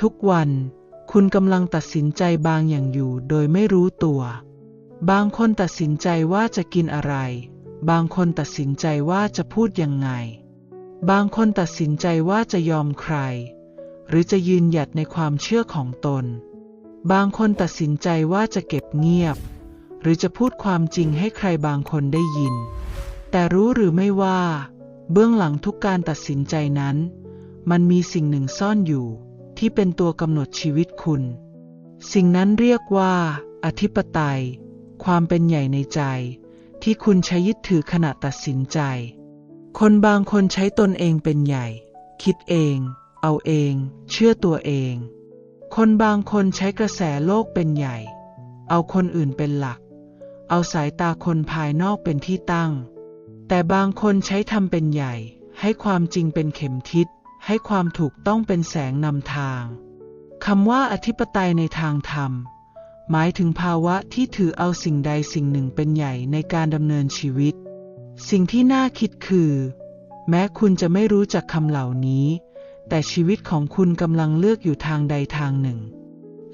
ทุกวัน คุณกำลังตัดสินใจบางอย่างอยู่โดยไม่รู้ตัว บางคนตัดสินใจว่าจะกินอะไร บางคนตัดสินใจว่าจะพูดยังไง บางคนตัดสินใจว่าจะยอมใคร หรือจะยืนหยัดในความเชื่อของตน บางคนตัดสินใจว่าจะเก็บเงียบ หรือจะพูดความจริงให้ใครบางคนได้ยิน แต่รู้หรือไม่ว่า เบื้องหลังทุกการตัดสินใจนั้น มันมีสิ่งหนึ่งซ่อนอยู่ ที่เป็นตัวกำหนดชีวิตคุณ สิ่งนั้นเรียกว่า อธิปไตย ความเป็นใหญ่ในใจ ที่คุณใช้ยึดถือขณะตัดสินใจ คนบางคนใช้ตนเองเป็นใหญ่ คิดเอง เอาเอง เชื่อตัวเอง คนบางคนใช้กระแสโลกเป็นใหญ่ เอาคนอื่นเป็นหลัก เอาสายตาคนภายนอกเป็นที่ตั้ง แต่บางคนใช้ทำเป็นใหญ่ ให้ความจริงเป็นเข็มทิศ ให้ความถูกต้องเป็นแสงนำทางคำว่าอธิปไตยในทางธรรม หมายถึงภาวะที่ถือเอาสิ่งใดสิ่งหนึ่งเป็นใหญ่ในการดำเนินชีวิต สิ่งที่น่าคิดคือ แม้คุณจะไม่รู้จักคำเหล่านี้ แต่ชีวิตของคุณกำลังเลือกอยู่ทางใดทางหนึ่ง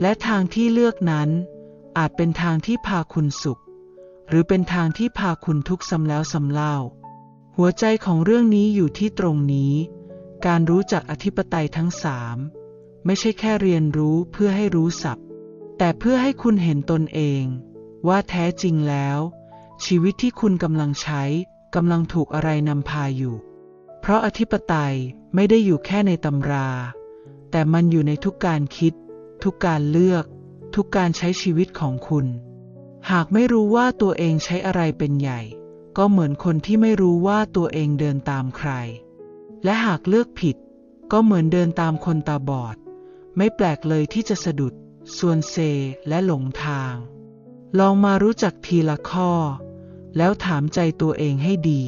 และทางที่เลือกนั้น อาจเป็นทางที่พาคุณสุข หรือเป็นทางที่พาคุณทุกข์ซ้ำแล้วซ้ำเล่า หัวใจของเรื่องนี้อยู่ที่ตรงนี้ การรู้จักอธิปไตยทั้งสามไม่ใช่แค่เรียนรู้เพื่อให้รู้ศัพท์ แต่เพื่อให้คุณเห็นตนเอง ว่าแท้จริงแล้ว ชีวิตที่คุณกำลังใช้กำลังถูกอะไรนำพาอยู่ เพราะอธิปไตยไม่ได้อยู่แค่ในตำรา แต่มันอยู่ในทุกการคิด ทุกการเลือก ทุกการใช้ชีวิตของคุณ หากไม่รู้ว่าตัวเองใช้อะไรเป็นใหญ่ ก็เหมือนคนที่ไม่รู้ว่าตัวเองเดินตามใคร และหากเลือกผิด ก็เหมือนเดินตามคนตาบอด ไม่แปลกเลยที่จะสะดุด ส่วนเซและหลงทาง ลองมารู้จักทีละข้อ แล้วถามใจตัวเองให้ดี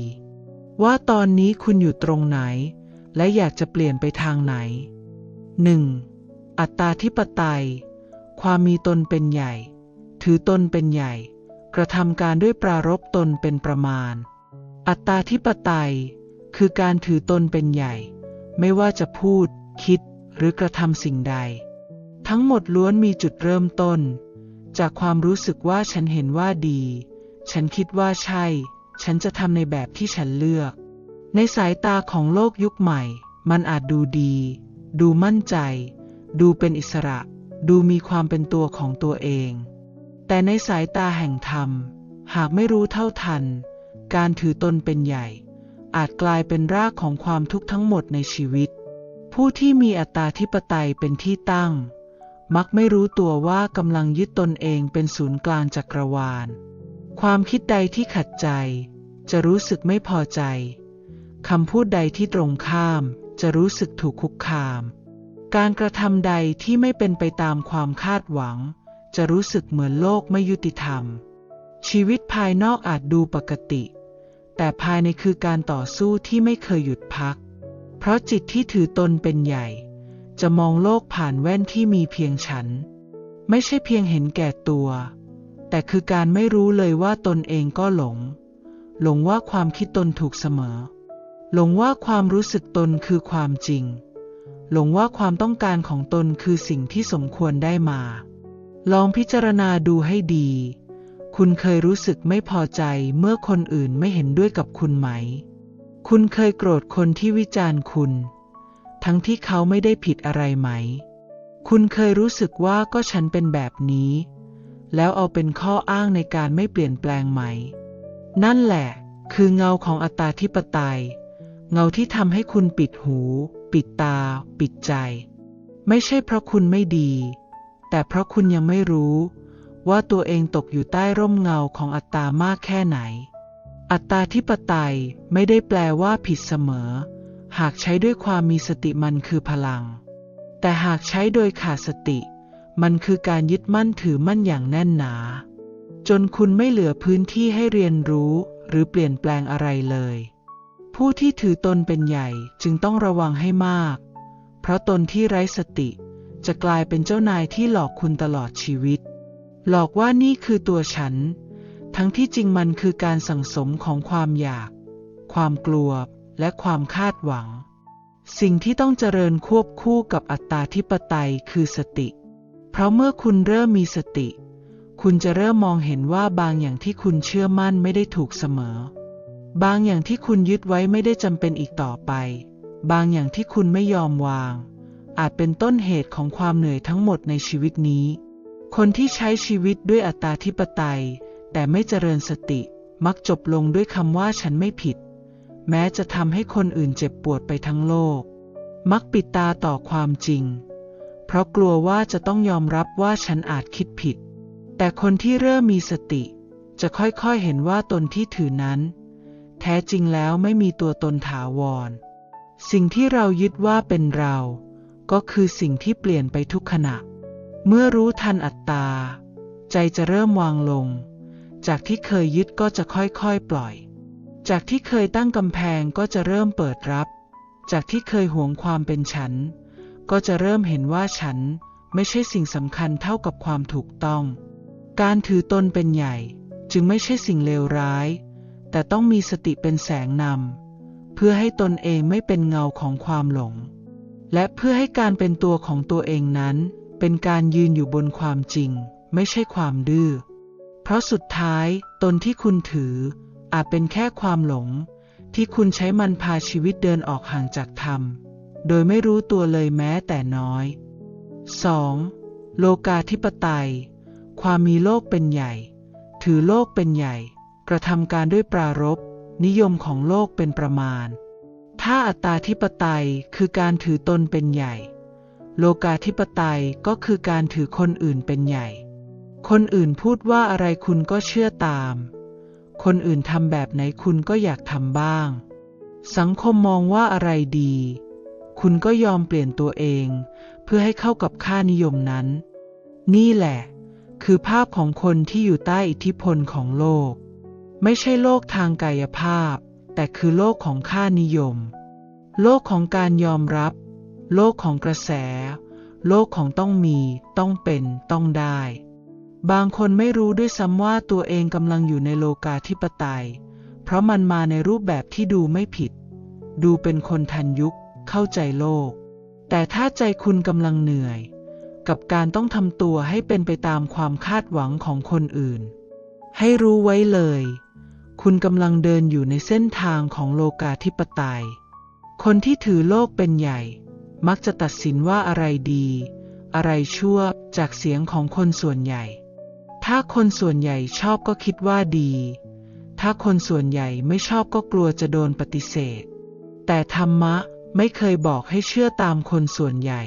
ว่าตอนนี้คุณอยู่ตรงไหน และอยากจะเปลี่ยนไปทางไหน 1. อัตตาธิปไตย ความมีตนเป็นใหญ่ ถือตนเป็นใหญ่ กระทำการด้วยปรารบตนเป็นประมาณ อัตตาธิปไตย คือการถือตนเป็นใหญ่ ไม่ว่าจะพูด คิดหรือกระทำสิ่งใด ทั้งหมดล้วนมีจุดเริ่มต้น จากความรู้สึกว่าฉันเห็นว่าดี ฉันคิดว่าใช่ ฉันจะทำในแบบที่ฉันเลือก ในสายตาของโลกยุคใหม่ มันอาจดูดี ดูมั่นใจ ดูเป็นอิสระ ดูมีความเป็นตัวของตัวเอง แต่ในสายตาแห่งธรรม หากไม่รู้เท่าทัน การถือตนเป็นใหญ่ อาจกลายเป็นรากของความทุกข์ทั้งหมดในชีวิต ผู้ที่มีอัตตาธิปไตยเป็นที่ตั้ง มักไม่รู้ตัวว่ากำลังยึดตนเองเป็นศูนย์กลางจักรวาล ความคิดใดที่ขัดใจ จะรู้สึกไม่พอใจคำพูดใดที่ตรงข้าม จะรู้สึกถูกคุกคาม การกระทำใดที่ไม่เป็นไปตามความคาดหวัง จะรู้สึกเหมือนโลกไม่ยุติธรรม ชีวิตภายนอกอาจดูปกติ แต่ภายในคือการต่อสู้ที่ไม่เคยหยุดพัก เพราะจิตที่ถือตนเป็นใหญ่ จะมองโลกผ่านแว่นที่มีเพียงฉัน ไม่ใช่เพียงเห็นแก่ตัว แต่คือการไม่รู้เลยว่าตนเองก็หลง หลงว่าความคิดตนถูกเสมอ หลงว่าความรู้สึกตนคือความจริง หลงว่าความต้องการของตนคือสิ่งที่สมควรได้มา ลองพิจารณาดูให้ดี คุณเคยรู้สึกไม่พอใจเมื่อคนอื่นไม่เห็นด้วยกับคุณไหม คุณเคยโกรธคนที่วิจารณ์คุณ ทั้งที่เขาไม่ได้ผิดอะไรไหม คุณเคยรู้สึกว่าก็ฉันเป็นแบบนี้ แล้วเอาเป็นข้ออ้างในการไม่เปลี่ยนแปลงไหม นั่นแหละ คือเงาของอัตตาธิปไตย เงาที่ทำให้คุณปิดหู ปิดตา ปิดใจ ไม่ใช่เพราะคุณไม่ดี แต่เพราะคุณยังไม่รู้ ว่าตัวเองตกอยู่ใต้ร่มเงาของอัตตามากแค่ไหน อัตตาธิปไตยไม่ได้แปลว่าผิดเสมอ หากใช้ด้วยความมีสติมันคือพลัง แต่หากใช้โดยขาดสติ มันคือการยึดมั่นถือมั่นอย่างแน่นหนา จนคุณไม่เหลือพื้นที่ให้เรียนรู้ หรือเปลี่ยนแปลงอะไรเลย ผู้ที่ถือตนเป็นใหญ่จึงต้องระวังให้มาก เพราะตนที่ไร้สติจะกลายเป็นเจ้านายที่หลอกคุณตลอดชีวิต หลอกว่านี่คือตัวฉัน ทั้งที่จริงมันคือการสั่งสมของความอยาก ความกลัว และความคาดหวัง สิ่งที่ต้องเจริญควบคู่กับอัตตาธิปไตยคือสติ เพราะเมื่อคุณเริ่มมีสติ คุณจะเริ่มมองเห็นว่าบางอย่างที่คุณเชื่อมั่นไม่ได้ถูกเสมอ บางอย่างที่คุณยึดไว้ไม่ได้จำเป็นอีกต่อไป บางอย่างที่คุณไม่ยอมวาง อาจเป็นต้นเหตุของความเหนื่อยทั้งหมดในชีวิตนี้ คนที่ใช้ชีวิตด้วยอัตตาธิปไตย แต่ไม่เจริญสติมักจบลงด้วยคำว่าฉันไม่ผิด แม้จะทำให้คนอื่นเจ็บปวดไปทั้งโลก มักปิดตาต่อความจริง เพราะกลัวว่าจะต้องยอมรับว่าฉันอาจคิดผิด แต่คนที่เริ่มมีสติ จะค่อยๆเห็นว่าตนที่ถือนั้น แท้จริงแล้วไม่มีตัวตนถาวร สิ่งที่เรายึดว่าเป็นเรา ก็คือสิ่งที่เปลี่ยนไปทุกขณะ เมื่อรู้ทันอัตตา ใจจะเริ่มวางลง จากที่เคยยึดก็จะค่อยๆปล่อย จากที่เคยตั้งกำแพงก็จะเริ่มเปิดรับ จากที่เคยหวงความเป็นฉัน ก็จะเริ่มเห็นว่าฉันไม่ใช่สิ่งสำคัญเท่ากับความถูกต้อง การถือตนเป็นใหญ่จึงไม่ใช่สิ่งเลวร้าย แต่ต้องมีสติเป็นแสงนำเพื่อให้ตนเองไม่เป็นเงาของความหลง และเพื่อให้การเป็นตัวของตัวเองนั้น เป็นการยืนอยู่บนความจริง ไม่ใช่ความดื้อ เพราะสุดท้ายตนที่คุณถือ อาจเป็นแค่ความหลง ที่คุณใช้มันพาชีวิตเดินออกห่างจากธรรม โดยไม่รู้ตัวเลยแม้แต่น้อย 2. โลกาธิปไตย ความมีโลกเป็นใหญ่ ถือโลกเป็นใหญ่ กระทำการด้วยปรารภนิยมของโลกเป็นประมาณ ถ้าอัตตาธิปไตยคือการถือตนเป็นใหญ่ โลกาธิปไตยก็คือการถือคนอื่นเป็นใหญ่ คนอื่นพูดว่าอะไรคุณก็เชื่อตาม คนอื่นทำแบบไหนคุณก็อยากทำบ้าง สังคมมองว่าอะไรดี คุณก็ยอมเปลี่ยนตัวเอง เพื่อให้เข้ากับค่านิยมนั้น นี่แหละ คือภาพของคนที่อยู่ใต้อิทธิพลของโลก ไม่ใช่โลกทางกายภาพ แต่คือโลกของค่านิยม โลกของการยอมรับ โลกของกระแส โลกของต้องมี ต้องเป็น ต้องได้ บางคนไม่รู้ด้วยซ้ำว่าตัวเองกำลังอยู่ในโลกาธิปไตย เพราะมันมาในรูปแบบที่ดูไม่ผิด ดูเป็นคนทันยุค เข้าใจโลก แต่ถ้าใจคุณกำลังเหนื่อย กับการต้องทำตัวให้เป็นไปตามความคาดหวังของคนอื่น ให้รู้ไว้เลย คุณกำลังเดินอยู่ในเส้นทางของโลกาธิปไตย คนที่ถือโลกเป็นใหญ่ มักจะตัดสินว่าอะไรดี อะไรชั่วจากเสียงของคนส่วนใหญ่ ถ้าคนส่วนใหญ่ชอบก็คิดว่าดี ถ้าคนส่วนใหญ่ไม่ชอบก็กลัวจะโดนปฏิเสธ แต่ธรรมะไม่เคยบอกให้เชื่อตามคนส่วนใหญ่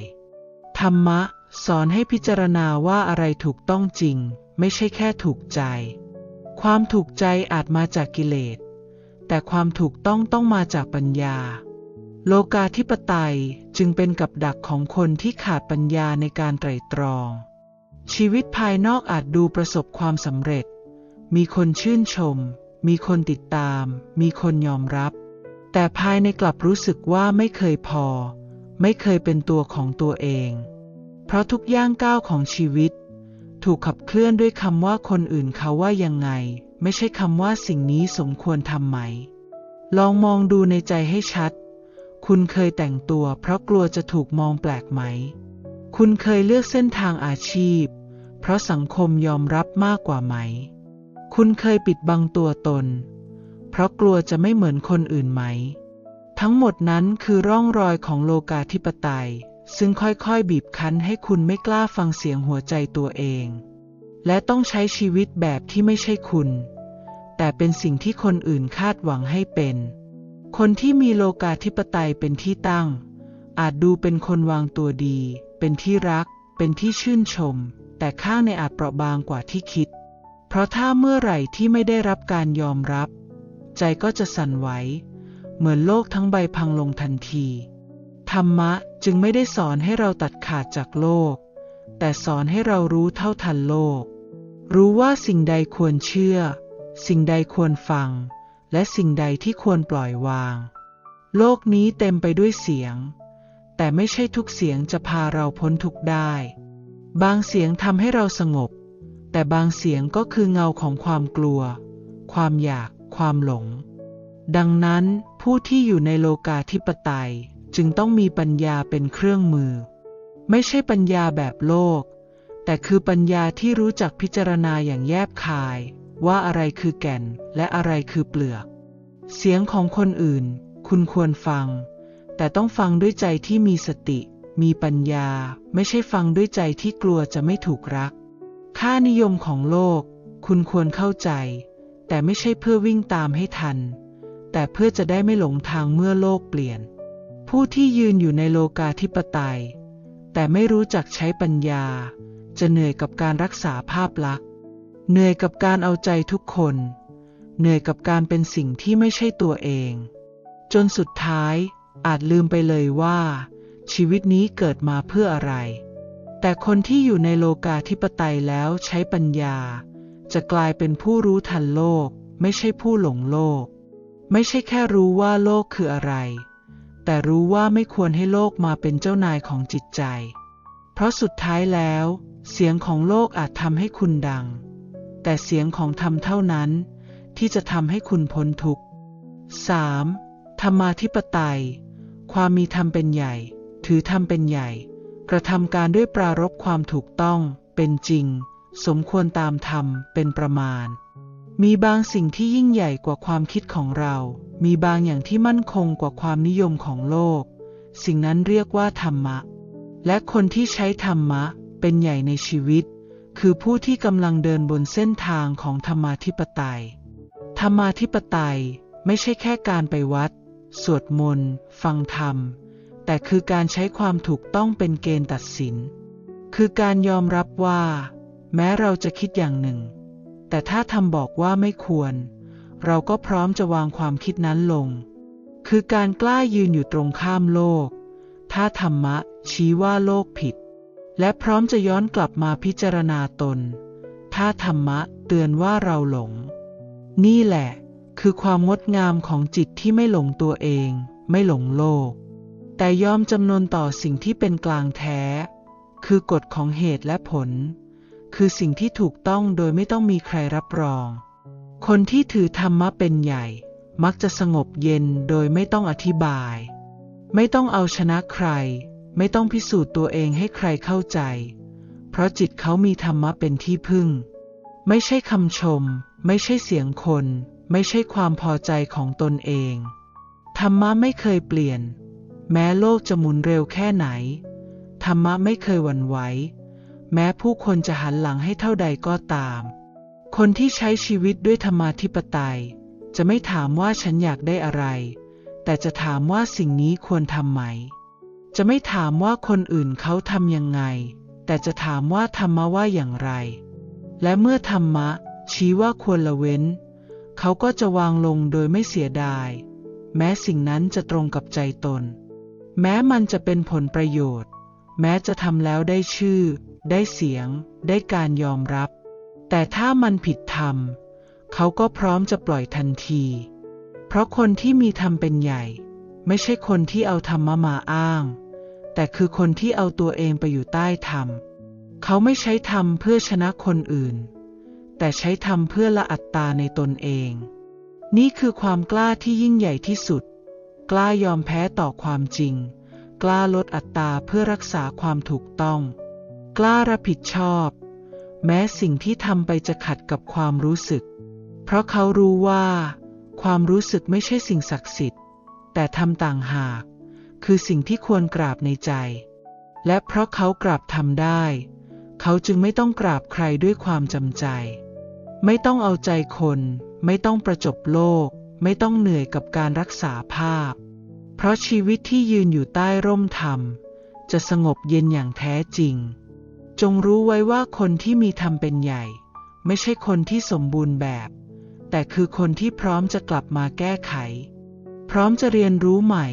ธรรมะสอนให้พิจารณาว่าอะไรถูกต้องจริง ไม่ใช่แค่ถูกใจ ความถูกใจอาจมาจากกิเลส แต่ความถูกต้องต้องมาจากปัญญา โลกาธิปไตยจึงเป็นกับดักของคนที่ขาดปัญญาในการไตร่ตรอง ชีวิตภายนอกอาจดูประสบความสำเร็จ มีคนชื่นชม มีคนติดตาม มีคนยอมรับ แต่ภายในกลับรู้สึกว่าไม่เคยพอ ไม่เคยเป็นตัวของตัวเอง เพราะทุกย่างก้าวของชีวิต ถูกขับเคลื่อนด้วยคำว่าคนอื่นเขาว่ายังไง ไม่ใช่คำว่าสิ่งนี้สมควรทำไหม ลองมองดูในใจให้ชัด คุณเคยแต่งตัวเพราะกลัวจะถูกมองแปลกไหม คุณเคยเลือกเส้นทางอาชีพ เพราะสังคมยอมรับมากกว่าไหม คุณเคยปิดบังตัวตน เพราะกลัวจะไม่เหมือนคนอื่นไหม ทั้งหมดนั้นคือร่องรอยของโลกาธิปไตย ซึ่งค่อยๆ บีบคั้นให้คุณไม่กล้าฟังเสียงหัวใจตัวเอง และต้องใช้ชีวิตแบบที่ไม่ใช่คุณ แต่เป็นสิ่งที่คนอื่นคาดหวังให้เป็น คนที่มีโลกาธิปไตยเป็นที่ตั้ง อาจดูเป็นคนวางตัวดี เป็นที่รัก เป็นที่ชื่นชม แต่ข้างในอาจเปราะบางกว่าที่คิด เพราะถ้าเมื่อไหร่ที่ไม่ได้รับการยอมรับ ใจก็จะสั่นไหว เหมือนโลกทั้งใบพังลงทันที ธรรมะจึงไม่ได้สอนให้เราตัดขาดจากโลก แต่สอนให้เรารู้เท่าทันโลก รู้ว่าสิ่งใดควรเชื่อ สิ่งใดควรฟัง และสิ่งใดที่ควรปล่อยวาง โลกนี้เต็มไปด้วยเสียง แต่ไม่ใช่ทุกเสียงจะพาเราพ้นทุกข์ได้ บางเสียงทำให้เราสงบ แต่บางเสียงก็คือเงาของความกลัว ความอยาก ความหลง ดังนั้นผู้ที่อยู่ในโลกาธิปไตยจึงต้องมีปัญญาเป็นเครื่องมือ ไม่ใช่ปัญญาแบบโลก แต่คือปัญญาที่รู้จักพิจารณาอย่างแยบคาย ว่าอะไรคือแก่นและอะไรคือเปลือก เสียงของคนอื่น คุณควรฟัง แต่ต้องฟังด้วยใจที่มีสติ มีปัญญา ไม่ใช่ฟังด้วยใจที่กลัวจะไม่ถูกรัก ค่านิยมของโลก คุณควรเข้าใจ แต่ไม่ใช่เพื่อวิ่งตามให้ทัน แต่เพื่อจะได้ไม่หลงทางเมื่อโลกเปลี่ยน ผู้ที่ยืนอยู่ในโลกาธิปไตย แต่ไม่รู้จักใช้ปัญญา จะเหนื่อยกับการรักษาภาพลักษณ์ เหนื่อยกับการเอาใจทุกคน เหนื่อยกับการเป็นสิ่งที่ไม่ใช่ตัวเอง จนสุดท้ายอาจลืมไปเลยว่า ชีวิตนี้เกิดมาเพื่ออะไร แต่คนที่อยู่ในโลกาธิปไตยแล้วใช้ปัญญา จะกลายเป็นผู้รู้ทันโลก ไม่ใช่ผู้หลงโลก ไม่ใช่แค่รู้ว่าโลกคืออะไร แต่รู้ว่าไม่ควรให้โลกมาเป็นเจ้านายของจิตใจ เพราะสุดท้ายแล้ว เสียงของโลกอาจทำให้คุณดัง แต่เสียงของธรรมเท่านั้น ที่จะทำให้คุณพ้นทุกข์ 3. ธรรมาธิปไตย ความมีธรรมเป็นใหญ่ ถือธรรมเป็นใหญ่ กระทำการด้วยปรารบความถูกต้อง เป็นจริง สมควรตามธรรม เป็นประมาณ มีบางสิ่งที่ยิ่งใหญ่กว่าความคิดของเรา มีบางอย่างที่มั่นคงกว่าความนิยมของโลก สิ่งนั้นเรียกว่าธรรมะ และคนที่ใช้ธรรมะ เป็นใหญ่ในชีวิต คือผู้ที่กำลังเดินบนเส้นทางของธรรมาธิปไตย ธรรมาธิปไตยไม่ใช่แค่การไปวัด สวดมนต์ ฟังธรรม แต่คือการใช้ความถูกต้องเป็นเกณฑ์ตัดสิน คือการยอมรับว่า แม้เราจะคิดอย่างหนึ่ง แต่ถ้าทำบอกว่าไม่ควร เราก็พร้อมจะวางความคิดนั้นลง คือการกล้ายืนอยู่ตรงข้ามโลก ถ้าธรรมะชี้ว่าโลกผิด และพร้อมจะย้อนกลับมาพิจารณาตน ถ้าธรรมะเตือนว่าเราหลง นี่แหละ คือความงดงามของจิตที่ไม่หลงตัวเอง ไม่หลงโลก แต่ยอมจำนนต่อสิ่งที่เป็นกลางแท้ คือกฎของเหตุและผล คือสิ่งที่ถูกต้องโดยไม่ต้องมีใครรับรอง คนที่ถือธรรมะเป็นใหญ่ มักจะสงบเย็นโดยไม่ต้องอธิบาย ไม่ต้องเอาชนะใคร ไม่ต้องพิสูจน์ตัวเองให้ใครเข้าใจ เพราะจิตเขามีธรรมะเป็นที่พึ่ง ไม่ใช่คำชม ไม่ใช่เสียงคน ไม่ใช่ความพอใจของตนเอง ธรรมะไม่เคยเปลี่ยน แม้โลกจะหมุนเร็วแค่ไหน ธรรมะไม่เคยหวั่นไหว แม้ผู้คนจะหันหลังให้เท่าใดก็ตาม คนที่ใช้ชีวิตด้วยธรรมาธิปไตย จะไม่ถามว่าฉันอยากได้อะไร แต่จะถามว่าสิ่งนี้ควรทำไหม จะไม่ถามว่าคนอื่นเขาทำยังไง แต่จะถามว่าธรรมะว่าอย่างไร และเมื่อธรรมะ ชี้ว่าควรละเว้น เขาก็จะวางลงโดยไม่เสียดาย แม้สิ่งนั้นจะตรงกับใจตน แม้มันจะเป็นผลประโยชน์ แม้จะทำแล้วได้ชื่อ ได้เสียง ได้การยอมรับ แต่ถ้ามันผิดธรรม เขาก็พร้อมจะปล่อยทันที เพราะคนที่มีธรรมเป็นใหญ่ ไม่ใช่คนที่เอาธรรมะมาอ้าง แต่คือคนที่เอาตัวเองไปอยู่ใต้ธรรม เขาไม่ใช้ธรรมเพื่อชนะคนอื่น แต่ใช้ธรรมเพื่อละอัตตาในตนเอง นี่คือความกล้าที่ยิ่งใหญ่ที่สุด กล้ายอมแพ้ต่อความจริง กล้าลดอัตตาเพื่อรักษาความถูกต้อง กล้ารับผิดชอบ แม้สิ่งที่ทำไปจะขัดกับความรู้สึก เพราะเขารู้ว่า ความรู้สึกไม่ใช่สิ่งศักดิ์สิทธิ์ แต่ทำต่างหาก คือสิ่งที่ควรกราบในใจ และเพราะเขากราบทำได้ เขาจึงไม่ต้องกราบใครด้วยความจำใจ ไม่ต้องเอาใจคน ไม่ต้องประจบโลก ไม่ต้องเหนื่อยกับการรักษาภาพ เพราะชีวิตที่ยืนอยู่ใต้ร่มธรรม จะสงบเย็นอย่างแท้จริง จงรู้ไว้ว่าคนที่มีธรรมเป็นใหญ่ ไม่ใช่คนที่สมบูรณ์แบบ แต่คือคนที่พร้อมจะกลับมาแก้ไข พร้อมจะเรียนรู้ใหม่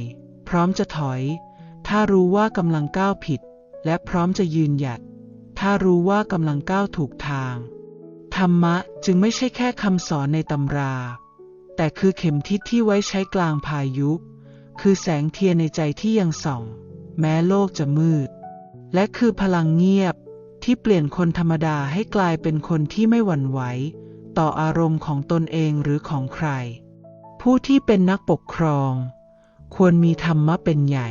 พร้อมจะถอย ถ้ารู้ว่ากำลังก้าวผิด และพร้อมจะยืนหยัด ถ้ารู้ว่ากำลังก้าวถูกทาง ธรรมะจึงไม่ใช่แค่คำสอนในตำรา แต่คือเข็มทิศที่ไว้ใช้กลางพายุ คือแสงเทียนในใจที่ยังส่อง แม้โลกจะมืด และคือพลังเงียบที่เปลี่ยนคนธรรมดาให้กลายเป็นคนที่ไม่หวั่นไหว ต่ออารมณ์ของตนเองหรือของใคร ผู้ที่เป็นนักปกครอง ควรมีธรรมะเป็นใหญ่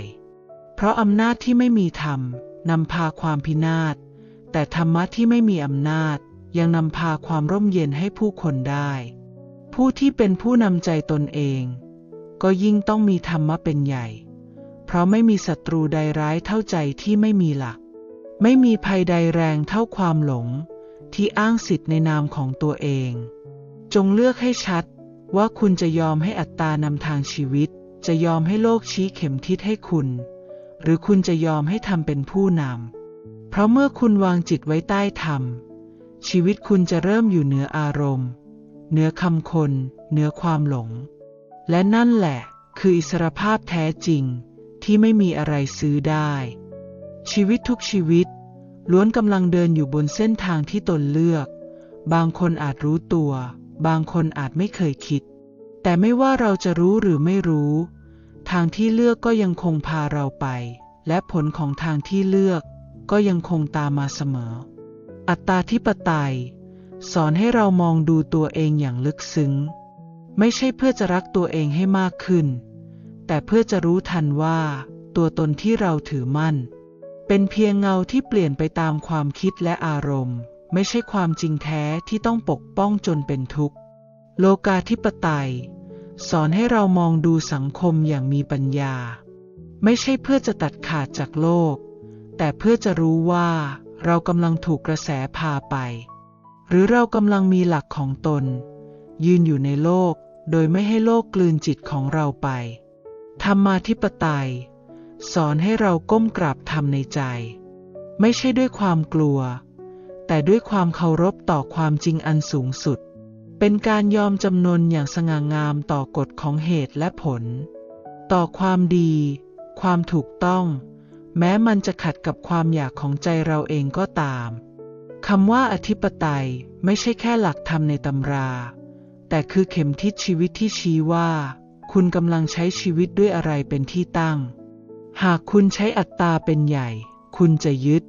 เพราะอำนาจที่ไม่มีธรรมนำพาความพินาศ แต่ธรรมะที่ไม่มีอำนาจ ยังนำพาความร่มเย็นให้ผู้คนได้ ผู้ที่เป็นผู้นำใจตนเอง ก็ยิ่งต้องมีธรรมะเป็นใหญ่ เพราะไม่มีศัตรูใดร้ายเท่าใจที่ไม่มีหลัก ไม่มีภัยใดแรงเท่าความหลง ที่อ้างสิทธิ์ในนามของตัวเอง จงเลือกให้ชัดว่าคุณจะยอมให้อัตตานำทางชีวิต จะยอมให้โลกชี้เข็มทิศให้คุณ หรือคุณจะยอมให้ทำเป็นผู้นำ เพราะเมื่อคุณวางจิตไว้ใต้ธรรม ชีวิตคุณจะเริ่มอยู่เหนืออารมณ์ เหนือคำคน เหนือความหลง และนั่นแหละ คืออิสรภาพแท้จริงที่ไม่มีอะไรซื้อได้ ชีวิตทุกชีวิต ล้วนกำลังเดินอยู่บนเส้นทางที่ตนเลือก บางคนอาจรู้ตัว บางคนอาจไม่เคยคิด แต่ไม่ว่าเราจะรู้หรือไม่รู้ ทางที่เลือกก็ยังคงพาเราไป และผลของทางที่เลือกก็ยังคงตามมาเสมอ อัตตาธิปไตย สอนให้เรามองดูตัวเองอย่างลึกซึ้ง ไม่ใช่เพื่อจะรักตัวเองให้มากขึ้น แต่เพื่อจะรู้ทันว่า ตัวตนที่เราถือมั่น เป็นเพียงเงาที่เปลี่ยนไปตามความคิดและอารมณ์ ไม่ใช่ความจริงแท้ที่ต้องปกป้องจนเป็นทุกข์ โลกาธิปไตย สอนให้เรามองดูสังคมอย่างมีปัญญา ไม่ใช่เพื่อจะตัดขาดจากโลก แต่เพื่อจะรู้ว่าเรากำลังถูกกระแสพาไป หรือเรากำลังมีหลักของตน ยืนอยู่ในโลกโดยไม่ให้โลกกลืนจิตของเราไป ธรรมาธิปไตย สอนให้เราก้มกราบธรรมในใจ ไม่ใช่ด้วยความกลัว แต่ด้วยความเคารพต่อความจริงอันสูงสุด เป็นการยอมจำนนอย่างสง่างามต่อกฎของเหตุและผล ต่อความดี ความถูกต้อง แม้มันจะขัดกับความอยากของใจเราเองก็ตามคำว่าอธิปไตยไม่ใช่แค่หลักธรรมในตำรา แต่คือเข็มทิศชีวิตที่ชี้ว่า คุณกำลังใช้ชีวิตด้วยอะไรเป็นที่ตั้ง หากคุณใช้อัตตาเป็นใหญ่ คุณจะยึด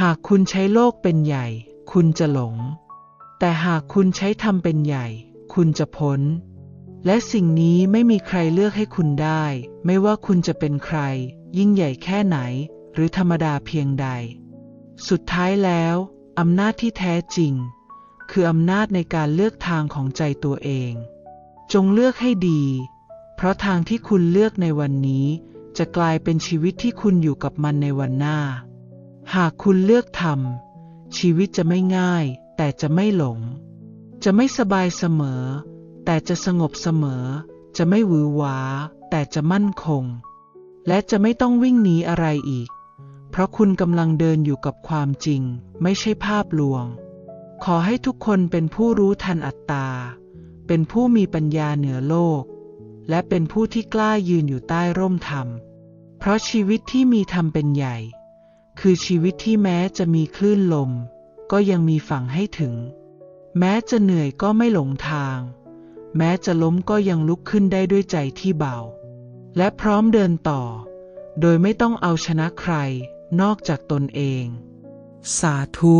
หากคุณใช้โลกเป็นใหญ่ คุณจะหลง แต่หากคุณใช้ธรรมเป็นใหญ่ คุณจะพ้น และสิ่งนี้ไม่มีใครเลือกให้คุณได้ ไม่ว่าคุณจะเป็นใคร ยิ่งใหญ่แค่ไหน หรือธรรมดาเพียงใด สุดท้ายแล้วอำนาจที่แท้จริง คืออำนาจในการเลือกทางของใจตัวเอง จงเลือกให้ดี เพราะทางที่คุณเลือกในวันนี้ จะกลายเป็นชีวิตที่คุณอยู่กับมันในวันหน้า หากคุณเลือกทำชีวิตจะไม่ง่าย แต่จะไม่หลง จะไม่สบายเสมอ แต่จะสงบเสมอ จะไม่หวือหวา แต่จะมั่นคง และจะไม่ต้องวิ่งหนีอะไรอีก เพราะคุณกำลังเดินอยู่กับความจริง ไม่ใช่ภาพลวง ขอให้ทุกคนเป็นผู้รู้ทันอัตตา เป็นผู้มีปัญญาเหนือโลก และเป็นผู้ที่กล้ายืนอยู่ใต้ร่มธรรม เพราะชีวิตที่มีธรรมเป็นใหญ่ คือชีวิตที่แม้จะมีคลื่นลม ก็ยังมีฝั่งให้ถึง แม้จะเหนื่อยก็ไม่หลงทาง แม้จะล้มก็ยังลุกขึ้นได้ด้วยใจที่เบา และพร้อมเดินต่อ โดยไม่ต้องเอาชนะใคร นอกจากตนเอง สาธุ